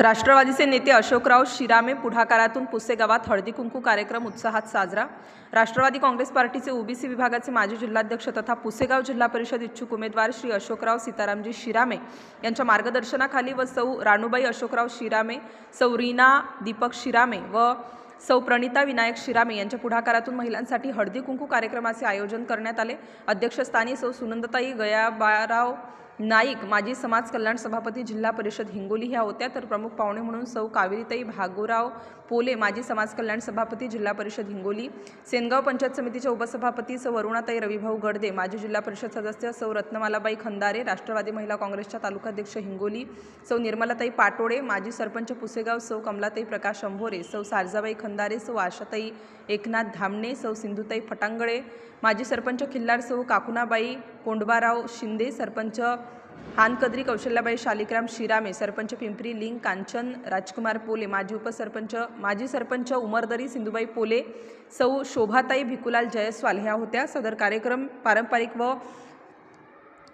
राष्ट्रवादीचे नेते अशोकराव शिरामे पुढाकारातून पुसेगावात हळदी कुंकू कार्यक्रम उत्साहात साजरा. राष्ट्रवादी काँग्रेस पार्टीचे ओबीसी विभागाचे माजी जिल्हाध्यक्ष तथा पुसेगाव जिल्हा परिषद इच्छुक उमेदवार श्री अशोकराव सीतारामजी शिरामे यांच्या मार्गदर्शनाखाली व सौ राणूबाई अशोकराव शिरामे सौ रीना दीपक शिरामे व सौ प्रणिता विनायक शिरामे यांच्या पुढाकारातून महिलांसाठी हळदी कुंकू कार्यक्रमाचे आयोजन करण्यात आले. अध्यक्षस्थानी सौ सुनंदताई गयाबाराव नाईक माजी समाज कल्याण सभापती जिल्हा परिषद हिंगोली ह्या होत्या. तर प्रमुख पाहुणे म्हणून सौ कावेरीताई भागोराव पोले माजी समाज कल्याण सभापती जिल्हा परिषद हिंगोली. सेनगाव पंचायत समितीच्या उपसभापती सौ अरुणाताई रविभाऊ गडदे माजी जिल्हा परिषद सदस्य सौ रत्नमालाबाई खंदारे राष्ट्रवादी महिला काँग्रेसच्या तालुकाध्यक्ष हिंगोली. सौ निर्मलाताई पाटोडे माजी सरपंच पुसेगाव सौ कमलाताई प्रकाश अंभोरे सौ सारजाबाई खंदारे सौ आशाताई एकनाथ धामणे सौ सिंधुताई फटांगळे माजी सरपंच खिल्लार सौ काकुनाबाई कोंडबाराव शिंदे सरपंच हानकद्री कौशल्याबाई शालिकराम शिरामे सरपंच पिंपरी लिंग कांचन राजकुमार पोले माजी उपसरपंच माजी सरपंच उमरदरी सिंधुबाई पोले सौ शोभाताई भिकुलाल जयस्वाल ह्या होत्या. सदर कार्यक्रम पारंपरिक व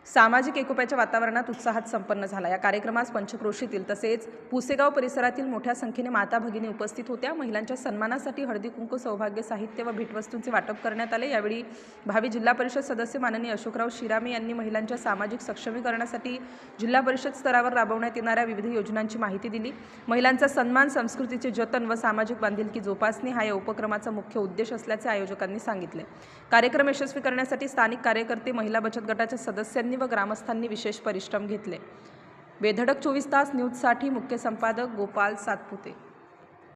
सामाजिक एकोप्याच्या वातावरणात उत्साहात संपन्न झाला. या कार्यक्रमास पंचक्रोशीतील तसेच पुसेगाव परिसरातील मोठ्या संख्येने माता भगिनी उपस्थित होत्या. महिलांच्या सन्मानासाठी हळदी कुंकू सौभाग्य साहित्य व भेटवस्तूंचे वाटप करण्यात आले. यावेळी भावी जिल्हा परिषद सदस्य माननीय अशोकराव शिरामे यांनी महिलांच्या सामाजिक सक्षमीकरणासाठी जिल्हा परिषद स्तरावर राबवण्यात येणाऱ्या विविध योजनांची माहिती दिली. महिलांचा सन्मान संस्कृतीचे जतन व सामाजिक बांधिलकी जोपासणे हा या उपक्रमाचा मुख्य उद्देश असल्याचे आयोजकांनी सांगितले. कार्यक्रम यशस्वी करण्यासाठी स्थानिक कार्यकर्ते महिला बचत गटाच्या सदस्यांनी व ग्रामस्थांनी विशेष परिश्रम घेतले. बेधडक चोवीस तास न्यूजसाठी मुख्य संपादक गोपाल सातपुते.